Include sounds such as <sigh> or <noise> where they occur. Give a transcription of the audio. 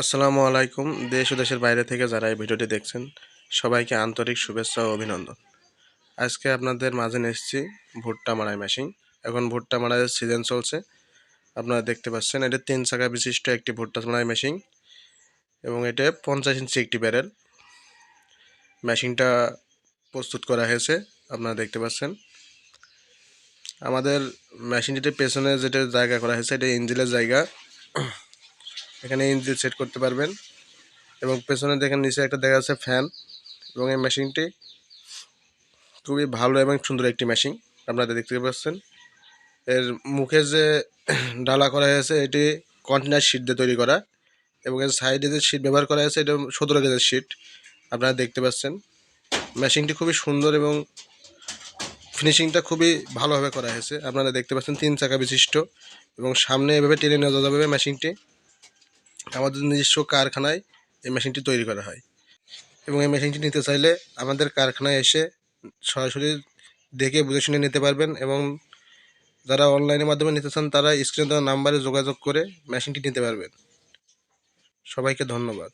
আসসালামু আলাইকুম, দেশ ও দেশের বাইরে থেকে যারা এই ভিডিওটি দেখছেন, সবাইকে আন্তরিক শুভেচ্ছা ও অভিনন্দন। আজকে আপনাদের মাঝে এসেছি ভুট্টা মারাই মেশিন এখন ভুট্টা মারাইয়ের সিজন চলছে। আপনারা দেখতে পাচ্ছেন, এটা তিন চাকা বিশিষ্ট একটি ভুট্টা মারাই মেশিন এবং এটা পঞ্চাশ ইঞ্চি একটি ব্যারেল মেশিনটা প্রস্তুত করা হয়েছে, আপনারা দেখতে পাচ্ছেন। আমাদের মেশিনটিতে পেছনে যেটা জায়গা করা হয়েছে, এটা ইঞ্জিনের জায়গা। এখানে ইঞ্জিন সেট করতে পারবেন। এবং পেছনে দেখেন নিচে একটা দেখা যাচ্ছে ফ্যান এবং এই মেশিনটি খুবই ভালো এবং সুন্দর একটি মেশিন আপনারা দেখতে পাচ্ছেন। এর মুখে যে <clears throat> ডালা করা হয়েছে, এটি কন্টেনার শিট দিয়ে তৈরি করা এবং এর সাইডে যে শিট ব্যবহার করা হয়েছে, এটা সতেরো কেজির শিট। আপনারা দেখতে পাচ্ছেন, মেশিনটি খুবই সুন্দর এবং ফিনিশিংটা খুবই ভালোভাবে করা হয়েছে। আপনারা দেখতে পাচ্ছেন তিন চাকা বিশিষ্ট এবং সামনে এভাবে টেনে নেওয়া যাবে মেশিনটি। আমাদের নিজস্ব কারখানায় এই মেশিনটি তৈরি করা হয়। এবং এই মেশিনটি নিতে চাইলে আমাদের কারখানায় এসে সরাসরি দেখে বুঝে শুনে নিতে পারবেন এবং যারা অনলাইনের মাধ্যমে নিতে চান, তারা স্ক্রিনে দেওয়া নাম্বারে যোগাযোগ করে মেশিনটি নিতে পারবেন। সবাইকে ধন্যবাদ।